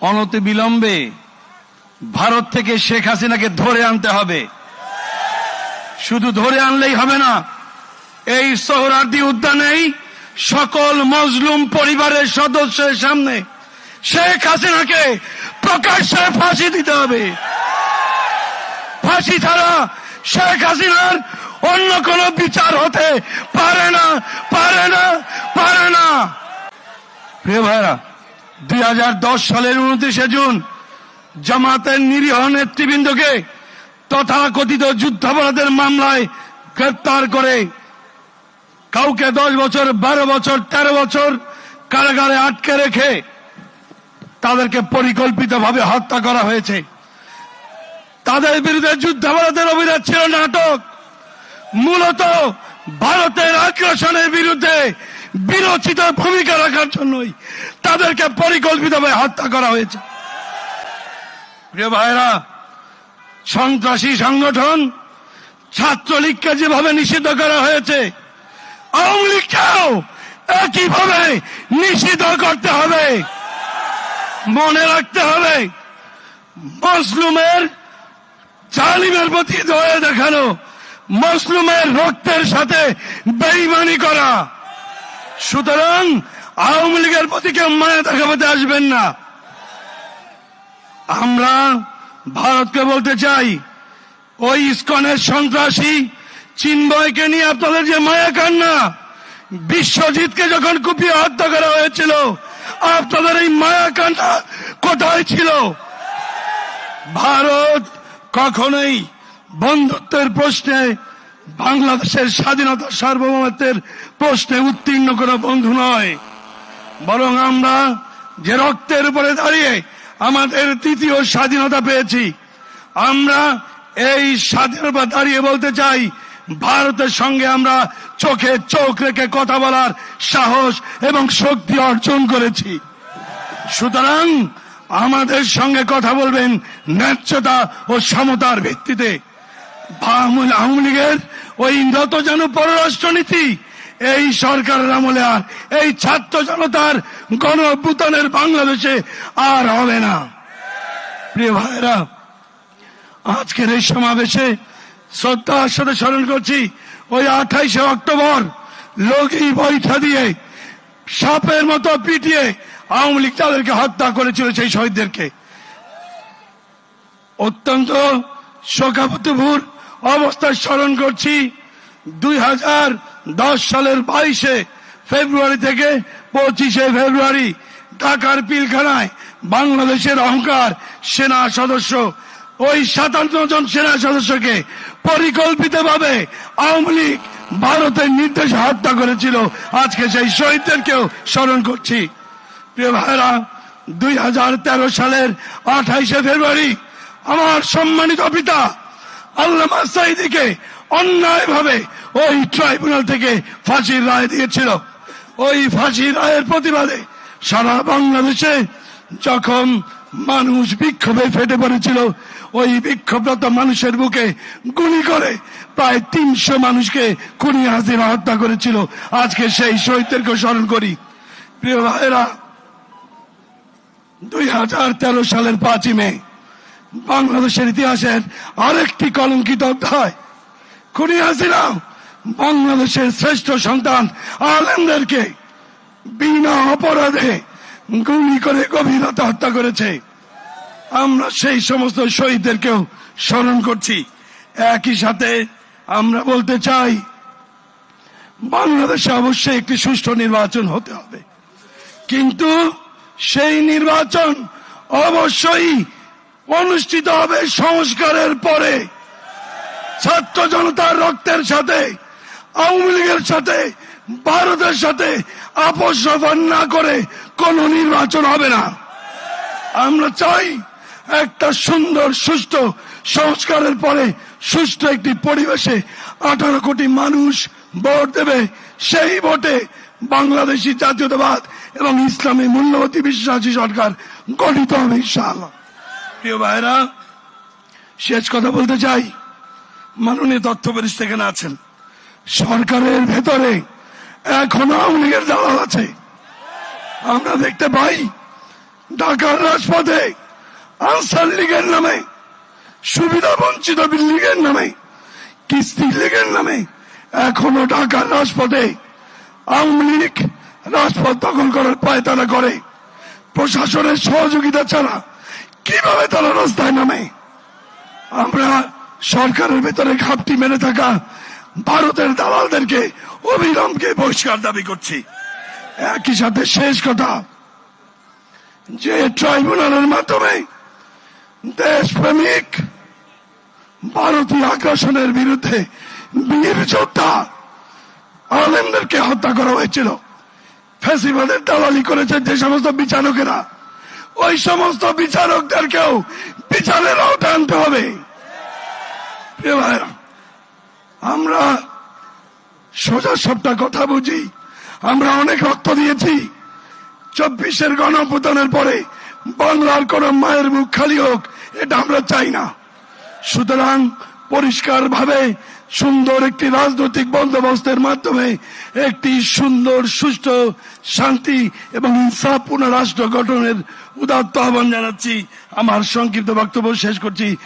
অনতি বিলম্বে ভারত থেকে শেখ হাসিনাকে ধরে আনতে হবে। শুধু ধরে আনলেই হবে না, এই সোহরার্দি উদ্যানেই সকল মজলুম পরিবারের সদস্যের সামনে শেখ হাসিনাকে প্রকাশ্যে ফাঁসি দিতে হবে। ফাঁসি ছাড়া শেখ হাসিনার অন্য কোন বিচার হতে পারে না পারে না পারে না। প্রিয় ভাইরা দুই হাজার দশ সালের উনত্রিশে জুন জামাতের নিরীহ নেতৃবৃন্দকে তথাকথিত যুদ্ধাপরাধের মামলায় গ্রেপ্তার করে। কাউকে দশ বছর, বারো বছর, তেরো বছর কারাগারে আটকে রেখে তাদেরকে পরিকল্পিতভাবে হত্যা করা হয়েছে। তাদের বিরুদ্ধে যুদ্ধাপরাধের অভিযোগ ছিল নাটক। মূলত ভারতের আগ্রাসনের বিরুদ্ধে বিরোচিত ভূমিকা রাখার জন্যই তাদেরকে পরিকল্পিতভাবে হত্যা করা হয়েছে। প্রিয় ভাইরা সন্ত্রাসী সংগঠন ছাত্রলীগকে যেভাবে নিষিদ্ধ করা হয়েছে, আওয়ামী লীগকেও একইভাবে নিষিদ্ধ করতে হবে। মনে রাখতে হবে, মসলুমের জালিমের প্রতি দয়া দেখানো, মসলুমের রক্তের সাথে বেইমানি করা সুতরাং আওয়ামী লীগের প্রতি কেউ মায়া দেখাতে আসবেন না। আমরা ভারতকে বলতে চাই, ওই ইস্কনের সন্ত্রাসী চিন্ময়কে নিয়ে আপনাদের যে মায়া কান্না, বিশ্বজিৎকে যখন কুপিয়ে হত্যা করা হয়েছিল, আপনাদের এই মায়া কান্না কোথায় ছিল? ভারত কখনোই বন্ধুত্বের প্রশ্নে বাংলাদেশের স্বাধীনতা সার্বভৌমত্বের প্রশ্নে উত্তীর্ণ কোনো বন্ধু নয়। বরং আমরা যে রক্তের উপরে দাঁড়িয়ে আমাদের তৃতীয় স্বাধীনতা পেয়েছি, আমরা এই স্বাধীনতা দাঁড়িয়ে বলতে চাই, ভারতের সঙ্গে আমরা চোখে চোখ রেখে কথা বলার সাহস এবং শক্তি অর্জন করেছি। সুতরাং আমাদের সঙ্গে কথা বলবেন ন্যায্যতা ও সমতার ভিত্তিতে। আওয়ামী লীগের ওই নত যেন পররাষ্ট্রনীতি। এই সরকারের আমলে আর, এই ছাত্র জনতার গণ অভ্যুত্থানের বাংলাদেশে আর হবে না। প্রিয় ভাইরা আজকের এই সমাবেশে শ্রদ্ধার সাথে স্মরণ করছি, ওই আঠাইশে অক্টোবর লগি বৈঠা দিয়ে সাপের মতো পিটিয়ে আওয়ামী লীগ তাদেরকে হত্যা করেছিল সেই শহীদদেরকে। অত্যন্ত শোকাবতভূর অবস্থায় স্মরণ করছি, দুই হাজার দশ সালের বাইশে ফেব্রুয়ারি থেকে পঁচিশে ফেব্রুয়ারি ঢাকার পিলখানায় বাংলাদেশের অহংকার সেনা সদস্য, ওই সাতান্ন জন সেনা সদস্যকে পরিকল্পিতভাবে আওয়ামী লীগ ভারতের নির্দেশে হত্যা করেছিল। আজকে সেই শহীদদেরকেও স্মরণ করছি। প্রিয় ভাইরা দুই হাজার তেরো সালের আঠাইশে ফেব্রুয়ারি আমার সম্মানিত পিতা আল্লামা সাইদিকে অন্যায়ভাবে ওই ট্রাইব্যুনাল থেকে ফাঁসির রায় দিয়েছিল। ওই ফাঁসির রায়ের প্রতিবাদে সারা বাংলাদেশে যখন মানুষ বিক্ষোভে ফেটে পড়েছিল, ওই বিক্ষোভরত মানুষের বুকে গুলি করে প্রায় তিনশো মানুষকে খুনি হাসিনা হত্যা করেছিল। আজকে সেই শহীদদেরকে স্মরণ করি। প্রিয় ভাইরা দুই হাজার তেরো সালের পাঁচই মে বাংলাদেশের ইতিহাসের আরেকটি কলঙ্কিত অধ্যায়। খুনি হাসিনা, বাংলাদেশের শ্রেষ্ঠ সন্তান আলেমদেরকে বিনা অপরাধে গুলি করে গভীরতা হত্যা করেছে। আমরা সেই সমস্ত শহীদদেরকেও স্মরণ করছি। একই সাথে আমরা বলতে চাই, বাংলাদেশে অবশ্যই একটি সুষ্ঠু নির্বাচন হতে হবে। কিন্তু সেই নির্বাচন অবশ্যই অনুষ্ঠিত হবে সংস্কারের পরে। ছাত্র জনতার রক্তের সাথে, আওয়ামী লীগের সাথে, ভারতের সাথে রফান না করে কোন নির্বাচন হবে না। আমরা চাই একটা সুন্দর, সুস্থ সংস্কারের পরে সুস্থ একটি পরিবেশে আঠারো কোটি মানুষ ভোট দেবে। সেই ভোটে বাংলাদেশি জাতীয়তাবাদ এবং ইসলামী মূল্যবতী বিশ্বাসী সরকার গঠিত হবে, ইনশাআল্লাহ। প্রিয় ভাইরা শেষ কথা বলতে চাই। মাননীয় তথ্য পরিষদ এখানে আছেন। সরকারের ভেতরে এখনও আওয়ামী লীগের দালাল আছে। আমরা দেখতে পাই, ঢাকার রাজপথে আনসার লীগের নামে, সুবিধা বঞ্চিত লীগের নামে, কিস্তি লীগের নামে এখনও ঢাকার রাজপথে আওয়ামী লীগ রাজপথ দখল করার পায় তারা করে। প্রশাসনের সহযোগিতা ছাড়া কীভাবে তারা রাস্তায় নামে? আমরা সরকারের ভেতরে ঘাপটি মেরে থাকা ভারতের দালালদেরকে অবিলম্বে বহিষ্কার দাবি করছি। একই সাথে শেষ কথা, যে ট্রাইব্যুনালের মাধ্যমে দেশপ্রেমিক ভারতীয় আগ্রাসনের বিরুদ্ধে বীর যোদ্ধা আলেমদেরকে হত্যা করা হয়েছিল। ফেসিবাদের দালালি করেছে যে সমস্ত বিচারকেরা। ওই সমস্ত বিচারকদেরকেও বিচারের আওতায় আনতে হবে। আমরা সোজা সবটা কথা বুঝি। আমরা অনেক রক্ত দিয়েছি। চব্বিশের গণপ্রদানের পরে বাংলার কোন মায়ের মুখ খালি হোক, এটা আমরা চাই না। সুতরাং পরিষ্কার ভাবে সুন্দর একটি রাজনৈতিক বন্দোবস্তের মাধ্যমে একটি সুন্দর, সুষ্ঠু, শান্তি এবং ইনসাফপূর্ণ রাষ্ট্র গঠনের উদাত্ত আহ্বান জানাচ্ছি। আমার সংক্ষিপ্ত বক্তব্য শেষ করছি।